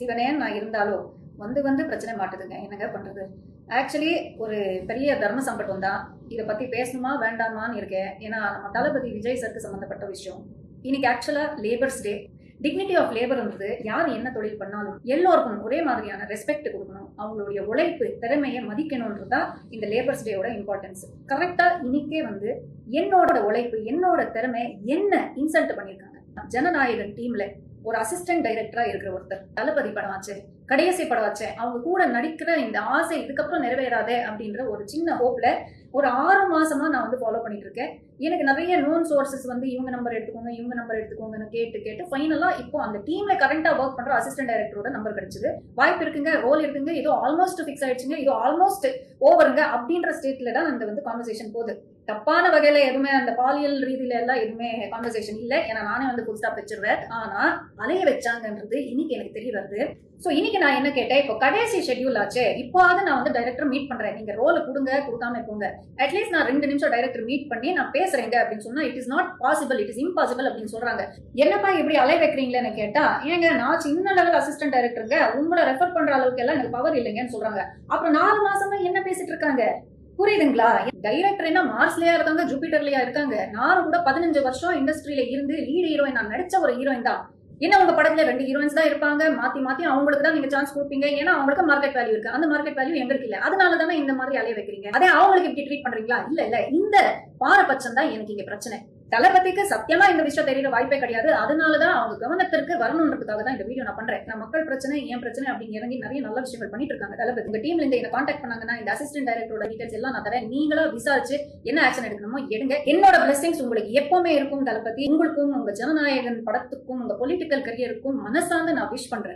சிவனே நான் இருந்தாலும் வந்து வந்து பிரச்சனை மாட்டுதுங்க. என்னங்க பண்ணுறது ஆக்சுவலி ஒரு பெரிய தர்ம சங்கடம் தான். இதை பற்றி பேசணுமா வேண்டாமான்னு இருக்கேன். ஏன்னா நம்ம தளபதி விஜய் சருக்கு சம்மந்தப்பட்ட விஷயம். இன்னைக்கு ஆக்சுவலாக லேபர்ஸ் டே டிக்னிட்டி ஆஃப் லேபர்ன்றது யார் என்ன தொழில் பண்ணாலும் எல்லோருக்கும் ஒரே மாதிரியான ரெஸ்பெக்ட் கொடுக்கணும். அவங்களுடைய உழைப்பு திறமையை மதிக்கணும்ன்றதா இந்த லேபர்ஸ் டேயோட இம்பார்ட்டன்ஸ் கரெக்டாக இன்னைக்கே வந்து என்னோட உழைப்பு என்னோட திறமை என்ன இன்சல்ட் பண்ணியிருக்காங்க? ஜனநாயகன் டீம்ல ஒரு அசிஸ்டன்ட் டைரக்டரா இருக்கிற ஒருத்தர் தளபதி படம் ஆச்சு கடைசி படம் ஆச்சு அவங்க கூட நடிக்கிற இந்த ஆசை இதுக்கப்புறம் நிறைவேறாதே அப்படின்ற ஒரு சின்ன ஹோப்ல ஒரு ஆறு மாசமா நான் வந்து ஃபாலோ பண்ணிட்டு இருக்கேன் எனக்கு நிறைய நோன் சோர்சஸ் வந்து இவங்க நம்பர் எடுத்துக்கோங்க இவங்க நம்பர் எடுத்துக்கோங்கன்னு கேட்டு கேட்டு ஃபைனலா இப்போ அந்த டீம்ல கரண்டா ஒர்க் பண்ற அசிஸ்டன்ட் டைரக்டரோட நம்பர் கிடைச்சது. வாய்ப்பு இருக்குங்க ரோல் இருக்குங்க இதோ ஆல்மோஸ்ட் ஃபிக்ஸ் ஆயிடுச்சுங்க இது ஆல்மோஸ்ட் ஓவருங்க அப்படின்ற ஸ்டேட்ல தான் அந்த வந்து கான்வர்சேஷன் போகுது. தப்பான வகையில எதுவுமே அந்த பாலியல் ரீதியில எல்லாம் எதுவுமே கான்வர்சேஷன் இல்லை. ஏன்னா நானே வந்து புதுசாக ஸ்டாப் வச்சிருவேன். ஆனா அலைய வச்சாங்கன்றது இன்னைக்கு எனக்கு தெரிய வருது. ஸோ இன்னைக்கு நான் என்ன கேட்டேன்? இப்போ கடைசி ஷெட்யூல் ஆச்சு. இப்போவாது நான் வந்து டைரக்டர் மீட் பண்றேன். நீங்க ரோலை கொடுங்க கொடுக்காம போங்க. அட்லீஸ்ட் நான் ரெண்டு நிமிஷம் டைரக்டர் மீட் பண்ணி நான் பேசுறேங்க அப்படின்னு சொன்னா it is not possible it is impossible அப்படின்னு சொல்றாங்க. என்னப்பா இப்படி அலை வைக்கிறீங்களேன்னு கேட்டா ஏங்க நான் சின்ன லெவல் அசிஸ்டன்ட் டைரக்டருங்க உங்களை ரெஃபர் பண்ற அளவுக்கு எல்லாம் எனக்கு பவர் இல்லைங்கன்னு சொல்றாங்க. அப்புறம் நாலு மாசமா என்ன பேசிட்டு இருக்காங்க? புரியுதுங்களா? டைரக்டர் என்ன மார்ஸ்லயா இருக்காங்க ஜூபிட்டர்லயா இருக்காங்க. நானும் கூட பதினஞ்சு வருஷம் இண்டஸ்ட்ரியில இருந்து லீடு ஹீரோயின் நான் நடிச்ச ஒரு ஹீரோயின் தான். என்ன உங்க படத்துல ரெண்டு ஹீரோயின்ஸ் தான் இருப்பாங்க? மாத்தி மாத்தி அவங்களுக்கு தான் நீங்க சான்ஸ் கொடுப்பீங்க. ஏன்னா அவங்களுக்கு மார்க்கெட் வேல்யூ இருக்கு. அந்த மார்க்கெட் வேல்யூ எங்களுக்கு இல்ல? அதனால தானே இந்த மாதிரி அலைய வைக்கிறீங்க. அதே அவங்களுக்கு இப்படி ட்ரீட் பண்றீங்களா? இல்ல இல்ல. இந்த பாரபட்சம் தான் எனக்கு இங்க பிரச்சனை. தளபதிக்கு சத்தியமா இந்த விஷயம் தெரியற வாய்ப்பே கிடையாது. அதனாலதான் அவங்க கவனத்திற்கு வரணுன்றதுக்காக தான் இந்த வீடியோ நான் பண்றேன். நான் மக்கள் பிரச்சனை ஏன் பிரச்சனை அப்படின்னு இறங்கி நிறைய நல்ல விஷயங்கள் பண்ணிட்டு இருக்காங்க தளபதி. உங்க டீம்ல இந்த என்ன கான்டாக்ட் பண்ணாங்கன்னா இந்த அசிஸ்டன்ட் டைரக்டரோட டீடைல்ஸ் எல்லாம் நான் தரேன். நீங்களா விசாரிச்சு என்ன ஆக்ஷன் எடுக்கணுமோ எடுங்க. என்னோட பிளஸிங்ஸ் உங்களுக்கு எப்பவுமே இருக்கும் தளபதி. உங்களுக்கும் உங்க ஜனநாயகன் படத்துக்கும் உங்க பொலிட்டிக்கல் கரியருக்கும் மனசார்ந்து நான் விஷ் பண்றேன்.